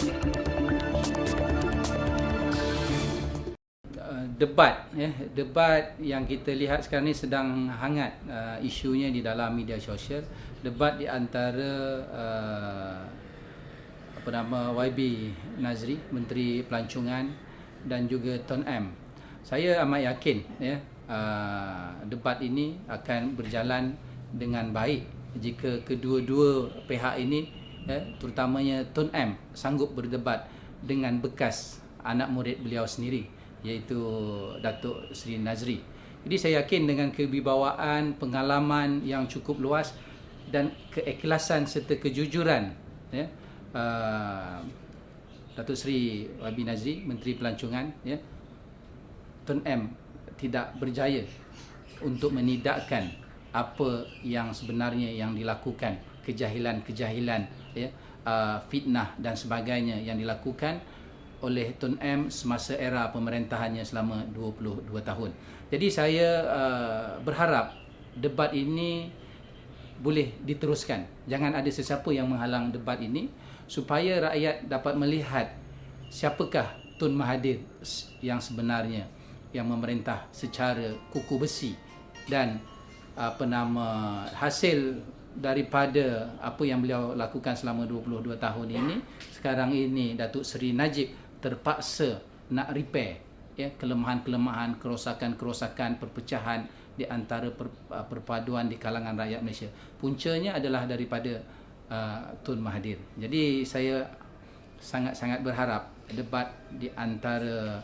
Uh, debat ya. Debat yang kita lihat sekarang ni sedang hangat uh, isunya di dalam media sosial. Debat di antara uh, apa nama YB Nazri Menteri Pelancongan dan juga Tun M. Saya amat yakin ya uh, debat ini akan berjalan dengan baik jika kedua-dua pihak ini ya terutamanya Tun M sanggup berdebat dengan bekas anak murid beliau sendiri iaitu Datuk Seri Nazri. Jadi saya yakin dengan kewibawaan, pengalaman yang cukup luas dan keikhlasan serta kejujuran ya uh, Datuk Seri Wabi Nazri Menteri Pelancongan ya Tun M tidak berjaya untuk menidakkan apa yang sebenarnya yang dilakukan kejahilan-kejahilan ya uh, fitnah dan sebagainya yang dilakukan oleh Tun M semasa era pemerintahannya selama 22 tahun. Jadi saya uh, berharap debat ini boleh diteruskan. Jangan ada sesiapa yang menghalang debat ini supaya rakyat dapat melihat siapakah Tun Mahathir yang sebenarnya yang memerintah secara kuku besi dan apa nama hasil daripada apa yang beliau lakukan selama 22 tahun ini sekarang ini Datuk Seri Najib terpaksa nak repair ya kelemahan-kelemahan kerosakan-kerosakan perpecahan di antara per, uh, perpaduan di kalangan rakyat Malaysia. Puncanya adalah daripada uh, Tun Mahathir. Jadi saya sangat-sangat berharap debat di antara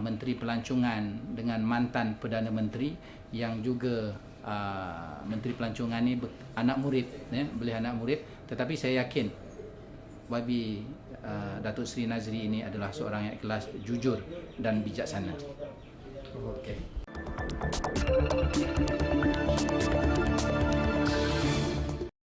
Menteri Pelancongan dengan mantan Perdana Menteri yang juga uh, Menteri Pelancongan ni anak murid ya, boleh anak murid tetapi saya yakin Wabi uh, Datuk Seri Nazri ini adalah seorang yang ikhlas, jujur dan bijaksana. Okey.